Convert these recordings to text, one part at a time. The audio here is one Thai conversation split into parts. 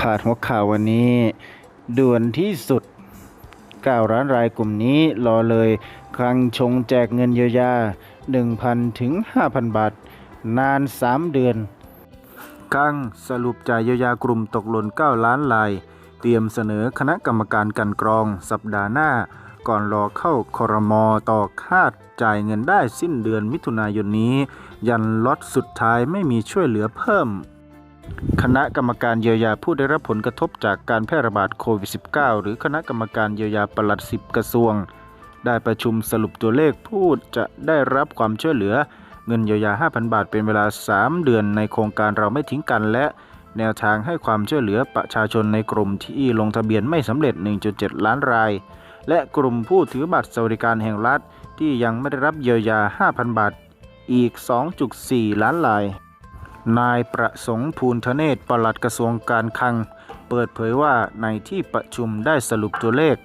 ผาดหัวข่าววันนี้ด่วนที่สุด9ร้านรายกลุ่มนี้รอเลยครั้งชงแจกเงินเยียวยา 1,000 ถึง 5,000 บาท นาน 3 เดือนกังสรุปจ่ายเยียวยากลุ่มตกหล่น9ล้านลาย เตรียมเสนอคณะกรรมการกันกรองสัปดาห์หน้า ก่อนรอเข้าคอรมอต่อคาดจ่ายเงินได้สิ้นเดือนมิถุนายนนี้ ยันล็อตสุดท้ายไม่มีช่วยเหลือเพิ่ม คณะกรรมการเยียวยาผู้ได้รับผลกระทบจากการแพร่ระบาดโควิด -19 หรือคณะกรรมการเยียวยาปลัดสิบกระทรวง ได้ประชุมสรุปตัวเลขผู้จะได้รับความช่วยเหลือ เงินเยียวยา 5,000 บาทเป็นเวลา 3 เดือนในโครงการเราไม่ทิ้งกันและแนวทางให้ความช่วยเหลือประชาชนในกลุ่มที่ลงทะเบียนไม่สำเร็จ 1.7 ล้านราย และกลุ่มผู้ถือบัตรสวัสดิการแห่งรัฐ ที่ยังไม่ได้รับเยียวยา 5,000 บาท อีก 2.4 ล้านราย นายประสงค์ภูลธเนศปลัดกระทรวงการคลัง เปิดเผยว่าในที่ประชุมได้สรุปตัวเลข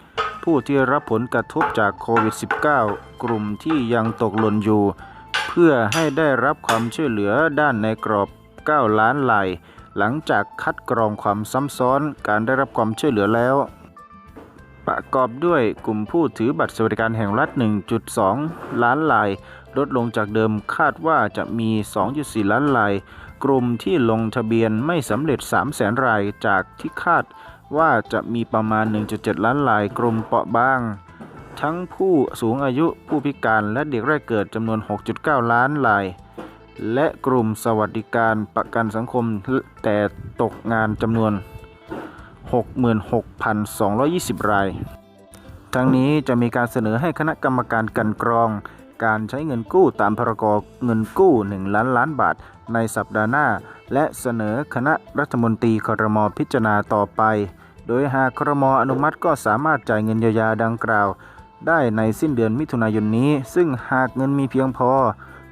ผู้ที่รับผลกระทบจากโควิด -19 กลุ่มที่ยังตกหล่นอยู่ เพื่อให้ได้รับความช่วยเหลือด้านในกรอบ 9 ล้านลายหลังจากคัดกรองความซ้ำซ้อนการได้รับความช่วยเหลือแล้ว ประกอบด้วยกลุ่มผู้ถือบัตรสวัสดิการแห่งรัฐ 1.2 ล้านลาย ลดลงจากเดิมคาดว่าจะมี 2.4 ล้านลาย กลุ่มที่ลงทะเบียนไม่สำเร็จ 3 0 0แสนรายจากที่คาดว่าจะมีประมาณ 1.7 ล้านลายกลุ่มเปราะบาง ทั้งผู้สูงอายุผู้พิการและเด็กแรกเกิดจำนวน 6.9 ล้านราย และกลุ่มสวัสดิการประกันสังคมแต่ตกงานจำนวน 66,220 ราย ทั้งนี้จะมีการเสนอให้คณะกรรมการกันกรอง การใช้เงินกู้ตามพรกเงินกู้ 1 ล้านล้านบาท ในสัปดาห์หน้า และเสนอคณะรัฐมนตรีครมพิจารณาต่อไป โดยหากครมอนุมัติก็สามารถจ่ายเงินเยียวยาดังกล่าว ได้ในสิ้นเดือนมิถุนายนนี้ ซึ่งหากเงินมีเพียงพอ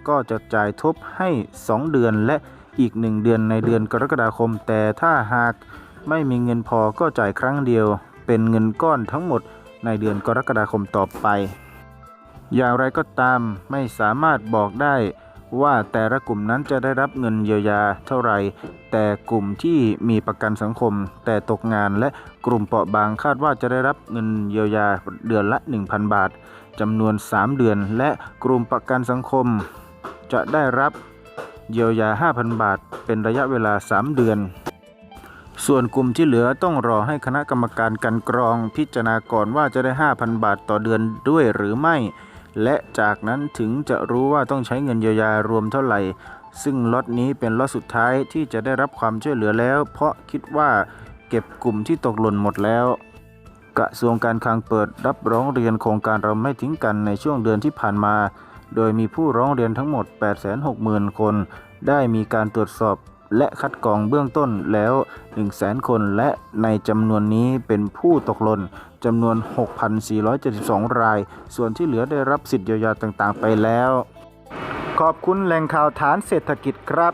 ก็จะจ่ายทบให้ 2 เดือนและอีก 1 เดือนในเดือนกรกฎาคม แต่ถ้าหากไม่มีเงินพอก็จ่ายครั้งเดียว เป็นเงินก้อนทั้งหมดในเดือนกรกฎาคมต่อไป อย่างไรก็ตามไม่สามารถบอกได้ว่าแต่ละกลุ่มนั้นจะได้รับเงินเยียวยาเท่าไหร่ แต่กลุ่มที่มีประกันสังคม แต่ตกงานและกลุ่มเปราะบางคาดว่าจะได้รับเงินเยียวยาเดือนละ 1,000 บาทจำนวน 3 เดือน และกลุ่มประกันสังคม จะได้รับเยียวยา 5,000 บาท เป็นระยะเวลา 3 เดือน ส่วนกลุ่มที่เหลือต้องรอให้คณะกรรมการกันกรองพิจารณาก่อนว่าจะได้ 5,000 บาทต่อเดือนด้วยหรือไม่ และจากนั้นถึงจะรู้ว่าต้องใช้เงินเยียวยารวมเท่าไหร่ ซึ่งล็อตนี้เป็นล็อตสุดท้ายที่จะได้รับความช่วยเหลือแล้ว เพราะคิดว่าเก็บกลุ่มที่ตกหล่นหมดแล้ว กระทรวงการคลังเปิดรับร้องเรียนโครงการเราไม่ทิ้งกันในช่วงเดือนที่ผ่านมา โดยมีผู้ร้องเรียนทั้งหมด 860,000 คน ได้มีการตรวจสอบ และคัดกรองเบื้องต้นแล้ว 100,000คน และในจำนวนนี้เป็นผู้ตกหล่นจำนวน 6,472 ราย ส่วนที่เหลือได้รับสิทธิเยียวยาต่างๆ ไปแล้ว ขอบคุณแหล่งข่าวฐานเศรษฐกิจครับ